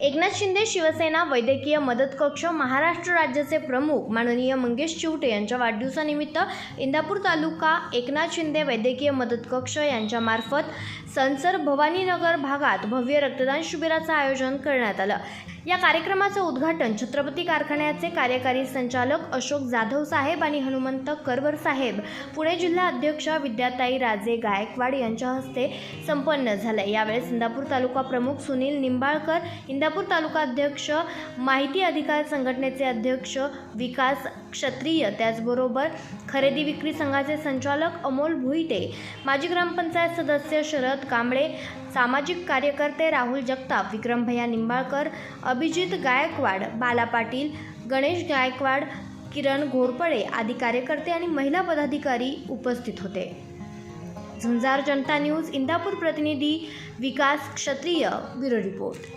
एकनाथ शिंदे शिवसेना वैद्यकीय मदत कक्ष महाराष्ट्र राज्याचे प्रमुख माननीय मंगेश चिवटे यांच्या वाढदिवसानिमित्त इंदापूर तालुका एकनाथ शिंदे वैद्यकीय मदत कक्ष यांच्यामार्फत संसर भवानीनगर भागात भव्य रक्तदान शिबिराचं आयोजन करण्यात आलं. या कार्यक्रमाचं उद्घाटन छत्रपती कारखान्याचे कार्यकारी संचालक अशोक जाधव साहेब आणि हनुमंत करवर साहेब पुणे जिल्हा अध्यक्ष विद्याताई राजे गायकवाड यांच्या हस्ते संपन्न झालं. यावेळेस इंदापूर तालुका प्रमुख सुनील निंबाळकर इंदापूर तालुका अध्यक्ष माहिती अधिकार संघटनेचे अध्यक्ष विकास क्षत्रिय त्याचबरोबर खरेदी विक्री संघाचे संचालक अमोल भुईटे माजी ग्रामपंचायत सदस्य शरद कांबळे सामाजिक कार्यकर्ते राहुल जगताप विक्रमभैया निंबाळकर अभिजित गायकवाड बाला पाटील गणेश गायकवाड किरण घोरपडे आदी कार्यकर्ते आणि महिला पदाधिकारी उपस्थित होते. झुंजार जनता न्यूज इंदापूर प्रतिनिधी Vikas Kshatriya bureau report.